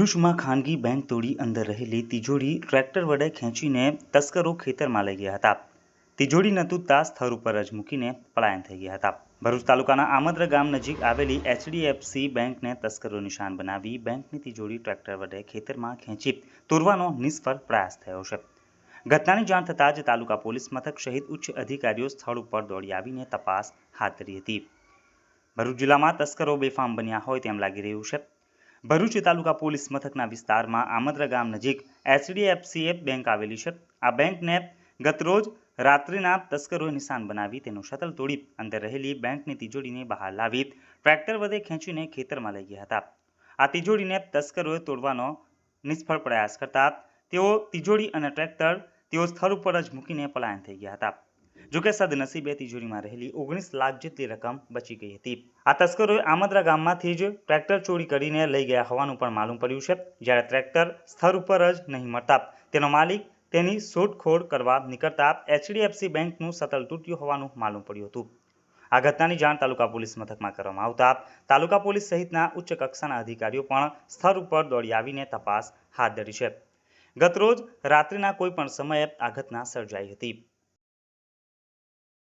ભરૂચમાં ખાનગી બેંક તોડી અંદર રહેલી તિજોરી ટ્રેક્ટર વડે ખેંચીને તસ્કરો ખેતરમાં લઈ ગયા હતા. તિજોરી નતું તાસ સ્થળ ઉપર જ મૂકીને પલાયન થઈ ગયા હતા. ભરૂચ તાલુકાના આમદ્ર ગામ નજીક આવેલી એચડીએફસી બેંકને તસ્કરો નિશાન બનાવી બેંકની તિજોરી ટ્રેક્ટર વડે ખેતરમાં ખેંચી તોડવાનો નિષ્ફળ પ્રયાસ થયો છે. ઘટનાની જાણ થતાં જ તાલુકા પોલીસ મથક સહિત ઉચ્ચ અધિકારીઓ સ્થળ ઉપર દોડી આવીને તપાસ હાથ ધરી હતી. ભરૂચ જિલ્લામાં તસ્કરો બેફામ બન્યા હોય તેમ લાગી રહ્યું છે. ભરૂચ તાલુકા પોલીસ મથકના વિસ્તારમાં આમદ્ર ગામ નજીક એચડીએફસીએ બેંક આવેલી છે. આ બેંકને ગતરોજ રાત્રિના તસ્કરોએ નિશાન બનાવી તેનું શટલ તોડી અંદર રહેલી બેંકની તિજોરીને બહાર લાવી ટ્રેક્ટર વડે ખેંચીને ખેતરમાં લઈ ગયા હતા. આ તિજોરીને તસ્કરોએ તોડવાનો નિષ્ફળ પ્રયાસ કરતા તેઓ તિજોરી અને ટ્રેક્ટર તેઓ સ્થળ ઉપર જ મૂકીને પલાયન થઈ ગયા હતા. જોકે સદનસીબે તિજોરીમાં રહેલી ઓગણીસ લાખ જેટલી રકમ બચી ગઈ હતી. આ તસ્કરોએ આમદ્રા ગામમાંથી જ ટ્રેક્ટર ચોરી કરીને લઈ ગયા હોવાનું પણ માલુમ પડ્યું છે, જ્યારે ટ્રેક્ટર સ્થળ ઉપર જ નહીં મળતા. તેનો માલિક તેની શોધખોળ કરવા નીકળતા એચડીએફસી બેંકનું સતલ તૂટ્યું હોવાનું માલુમ પડ્યું હતું. આ ઘટનાની જાણ તાલુકા પોલીસ મથકમાં કરવામાં આવતા તાલુકા પોલીસ સહિતના ઉચ્ચ કક્ષાના અધિકારીઓ પણ સ્થળ ઉપર દોડી આવીને તપાસ હાથ ધરી છે. ગતરોજ રાત્રિના કોઈપણ સમયે આ ઘટના સર્જાઈ હતી.